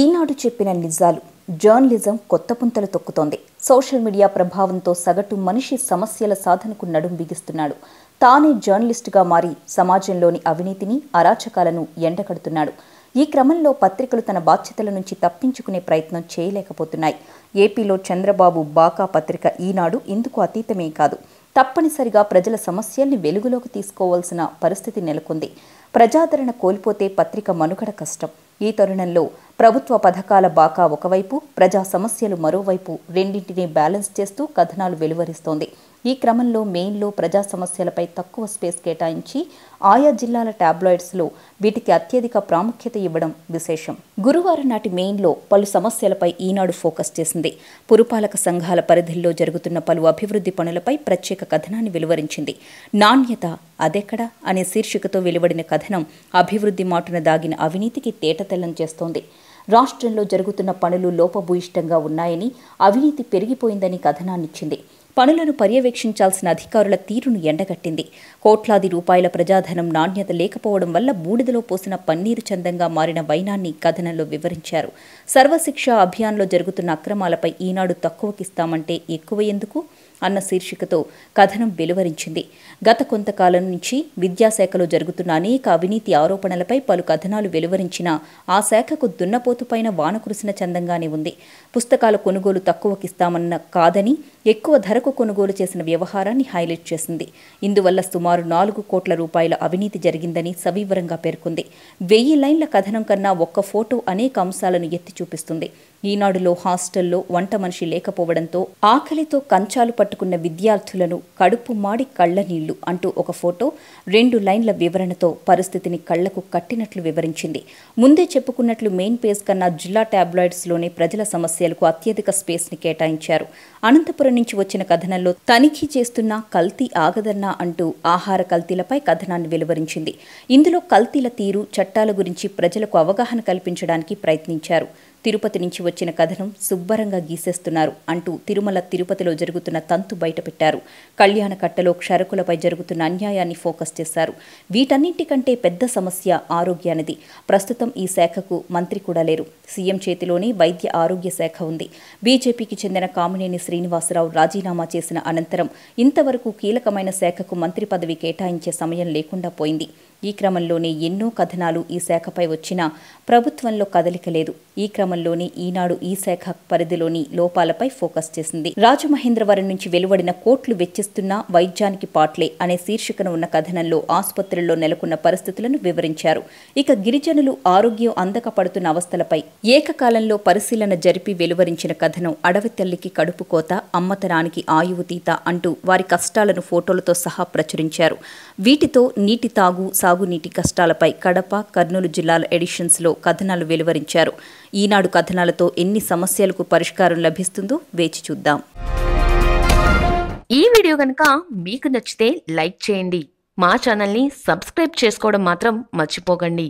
ఈనాడు చెప్పిన నిజాలు జర్నలిజం కొత్త పుంతలు తొక్కుతోంది. సోషల్ మీడియా ప్రభావంతో సగటు మనిషి సమస్యల సాధనకు నడుం బిగిస్తున్నాడు. తానే జర్నలిస్టుగా మారి సమాజంలోని అవినీతిని అరాచకాలను ఎండకడుతున్నాడు ఈ క్రమంలో పత్రికలు తన బాధ్యతల నుంచి తప్పించుకునే ప్రయత్నం చేయలేకపోతున్నాయి. ఏపీలో చంద్రబాబు బాకా పత్రిక ఈనాడు ఇందుకు అతీతమే కాదు. తప్పనిసరిగా ప్రజల సమస్యల్ని వెలుగులోకి తీసుకోవాల్సిన పరిస్థితి నెలకొంది. ప్రజాదరణ కోల్పోతే పత్రిక మనుగడ కష్టం. ఈ తరుణంలో ప్రభుత్వ పథకాల బాకా ఒకవైపు ప్రజా సమస్యలు మరోవైపు రెండింటినీ బ్యాలెన్స్ చేస్తూ కథనాలు వెలువరిస్తోంది. ఈ క్రమంలో మెయిన్లో ప్రజా సమస్యలపై తక్కువ స్పేస్ కేటాయించి ఆయా జిల్లాల టాబ్లాయిడ్స్లో వీటికి అత్యధిక ప్రాముఖ్యత ఇవ్వడం విశేషం. గురువారం నాటి మెయిన్లో పలు సమస్యలపై ఈనాడు ఫోకస్ చేసింది. పురపాలక సంఘాల పరిధిలో జరుగుతున్న పలు అభివృద్ధి పనులపై ప్రత్యేక కథనాన్ని వెలువరించింది. నాణ్యత అదెక్కడ అనే శీర్షికతో వెలువడిన కథనం అభివృద్ధి మాటున దాగిన అవినీతికి తేటతెల్లం చేస్తోంది. రాష్ట్రంలో జరుగుతున్న పనులు లోపభూయిష్టంగా ఉన్నాయని అవినీతి పెరిగిపోయిందని కథనాన్నిచ్చింది. పనులను పర్యవేక్షించాల్సిన అధికారుల తీరును ఎండగట్టింది. కోట్లాది రూపాయల ప్రజాధనం నాణ్యత లేకపోవడం వల్ల బూడిదలో పోసిన పన్నీరు చందంగా మారిన వైనాన్ని కథనంలో వివరించారు. సర్వశిక్ష అభియాన్లో జరుగుతున్న అక్రమాలపై ఈనాడు తక్కువకిస్తామంటే ఎక్కువ ఎందుకు? అన్న శీర్షికతో కథనం వెలువరించింది. గత కొంతకాలం నుంచి విద్యాశాఖలో జరుగుతున్న అనేక అవినీతి ఆరోపణలపై పలు కథనాలు వెలువరించినా ఆ శాఖకు దున్నపోతుపైన వాన కురిసిన చందంగానే ఉంది. పుస్తకాల కొనుగోలు తక్కువకిస్తామన్న కాదని ఎక్కువ ధరకు కొనుగోలు చేసిన వ్యవహారాన్ని హైలైట్ చేసింది. ఇందువల్ల సుమారు నాలుగు కోట్ల రూపాయల అవినీతి జరిగిందని సవివరంగా పేర్కొంది. వెయ్యి లైన్ల కథనం కన్నా ఒక్క ఫోటో అనేక అంశాలను ఎత్తి చూపిస్తుంది ఈనాడులో హాస్టల్లో వంట మనిషి లేకపోవడంతో ఆకలితో కంచాలు పట్టుకున్న విద్యార్థులను కడుపు మాడి కళ్ళనీళ్ళు అంటూ ఒక ఫోటో రెండు లైన్ల వివరణతో పరిస్థితిని కళ్ళకు కట్టినట్లు వివరించింది. ముందే చెప్పుకున్నట్లు మెయిన్ పేజ్ కన్నా జిల్లా టాబ్లాయిడ్స్లోనే ప్రజల సమస్యలకు అత్యధిక స్పేస్ని కేటాయించారు. అనంతపురం నుంచి వచ్చిన కథనంలో తనిఖీ చేస్తున్న కల్తీ ఆగదన్నా అంటూ ఆహార కల్తీలపై కథనాన్ని వెలువరించింది. ఇందులో కల్తీల తీరు చట్టాల గురించి ప్రజలకు అవగాహన కల్పించడానికి ప్రయత్నించారు. తిరుపతి నుంచి వచ్చిన కథనం శుభ్రంగా గీసేస్తున్నారు అంటూ తిరుమల తిరుపతిలో జరుగుతున్న తంతు బయటపెట్టారు. కళ్యాణ కట్టలో క్షరకులపై జరుగుతున్న అన్యాయాన్ని ఫోకస్ చేశారు. వీటన్నింటికంటే పెద్ద సమస్య ఆరోగ్యానిది. ప్రస్తుతం ఈ శాఖకు మంత్రి కూడా లేరు. సీఎం చేతిలోనే వైద్య ఆరోగ్య శాఖ ఉంది. బీజేపీకి చెందిన కామినేని శ్రీనివాసరావు రాజీనామా చేసిన అనంతరం ఇంతవరకు కీలకమైన శాఖకు మంత్రి పదవి కేటాయించే సమయం లేకుండా పోయింది. ఈ క్రమంలోనే ఎన్నో కథనాలు ఈ శాఖపై వచ్చినా ప్రభుత్వంలో కదలిక లేదు. ఈ క్రమంలోనే ఈనాడు ఈ శాఖ పరిధిలోని లోపాలపై ఫోకస్ చేసింది. రాజమహేంద్రవరం నుంచి వెలువడిన కోట్లు వెచ్చిస్తున్న వైద్యానికి పాట్లే అనే శీర్షికను ఉన్న కథనంలో ఆసుపత్రుల్లో నెలకొన్న పరిస్థితులను వివరించారు. ఇక గిరిజనులు ఆరోగ్యం అందక పడుతున్న అవస్థలపై ఏకకాలంలో పరిశీలన జరిపి వెలువరించిన కథనం అడవి తల్లికి కడుపు కోత అమ్మతనానికి ఆయువు తీత అంటూ వారి కష్టాలను ఫోటోలతో సహా ప్రచురించారు. వీటితో నీటి తాగు సాగునీటి కష్టాలపై కడప కర్నూలు జిల్లాల ఎడిషన్స్లో కథనాలు వెలువరించారు. ఈనాడు కథనాలతో ఎన్ని సమస్యలకు పరిష్కారం లభిస్తుందో వేచి చూద్దాం. ఈ వీడియో కనుక మీకు నచ్చితే లైక్ చేయండి. మా ఛానల్ని సబ్స్క్రైబ్ చేసుకోవడం మాత్రం మర్చిపోకండి.